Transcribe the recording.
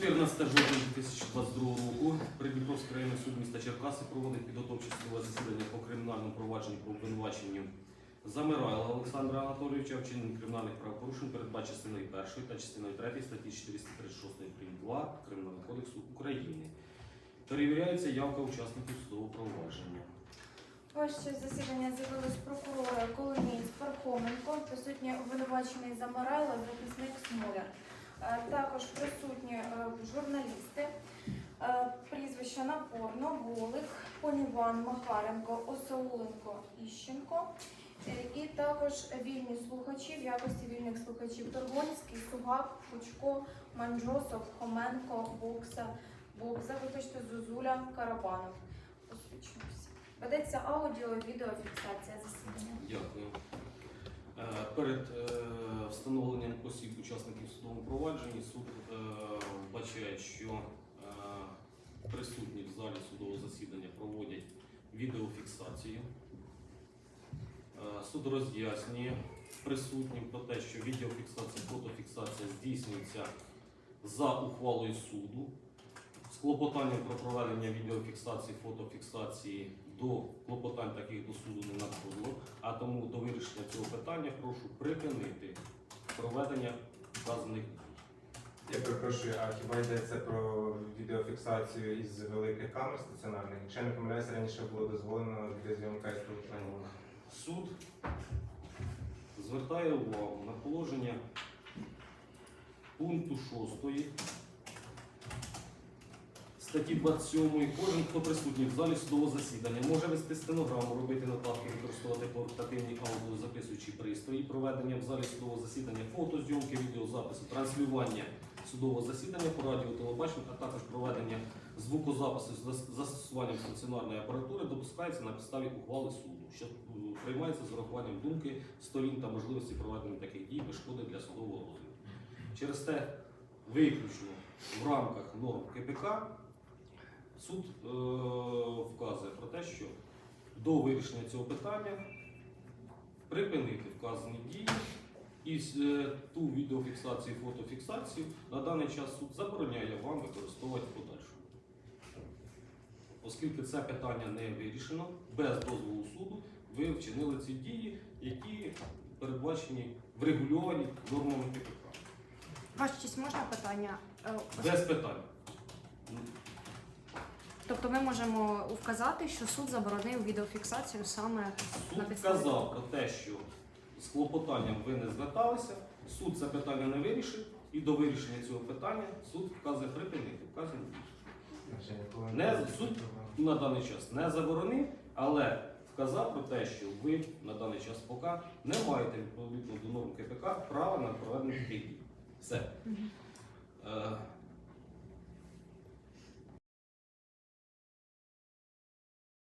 14 жовтня 2022 року Придніпровський районний суд міста Черкаси проводить підготовче судове засідання по кримінальному провадженню по обвинуваченню Замирайла Олександра Анатолійовича в вчиненні кримінальних правопорушень передбачено частиною 1 та частиною 3 статті 436 прим. 2 Кримінального кодексу України. Перевіряється явка учасників судового провадження. Ваше засідання з'явились прокурори Коломієць, Пархоменко, присутні обвинувачений Замарайло, захисник Смоляр. Е, Також присутні е, журналісти, е, прізвища Напорно, Голик, Поніван, Махаренко, Осауленко, Іщенко. І також вільні слухачі в якості вільних слухачів Торгонський, Сугак, Пучко, Манджосов, Хоменко, Бокса, Бокса, вибачте, Зузуля, Карабанов. Посвідчуюся. Ведеться аудіо, відеофіксація засідання. Дякую. Перед встановленням осіб учасників судового провадження суд е, вбачає, що е, присутні в залі судового засідання проводять відеофіксацію. Е, Суд роз'яснює присутнім про те, що відеофіксація, фотофіксація здійснюється за ухвалою суду з клопотанням про проведення відеофіксації, фотофіксації до клопотань таких до суду не надходило, а тому до вирішення цього питання прошу припинити проведення вказаних дій. Я перепрошую, а хіба йдеться про відеофіксацію із великих камер стаціонарних? Якщо я не помиляюся, раніше було дозволено відеозйомка із телефону. Суд звертає увагу на положення пункту 6 статті 27. Кожен, хто присутній в залі судового засідання, може вести стенограму, робити нотатки, використовувати портативні аудіозаписуючі пристрої, проведення в залі судового засідання, фотозйомки, відеозапису, транслювання судового засідання по радіо, телебаченню, а також проведення звукозапису з застосуванням стаціонарної апаратури допускається на підставі ухвали суду, що е, приймається з урахуванням думки сторін та можливості проведення таких дій без шкоди для судового розгляду. Через те, виключно в рамках норм КПК, суд е, вказує про те, що до вирішення цього питання припинити вказані дії і е, ту відеофіксацію, фотофіксацію на даний час суд забороняє вам використовувати в подальшому. Оскільки це питання не вирішено, без дозволу суду ви вчинили ці дії, які передбачені врегульовані нормами КПК. Ваша честь, можна питання? Е, Без питань. Тобто ми можемо вказати, що суд заборонив відеофіксацію саме на Суд підставі. вказав про те, що з клопотанням ви не зверталися, суд це питання не вирішив, і до вирішення цього питання суд вказує припинити вказані дії. Не, суд на даний час не заборонив, але вказав про те, що ви на даний час поки не маєте відповідно до норм КПК права на проведення таких дій. Все. Мгм.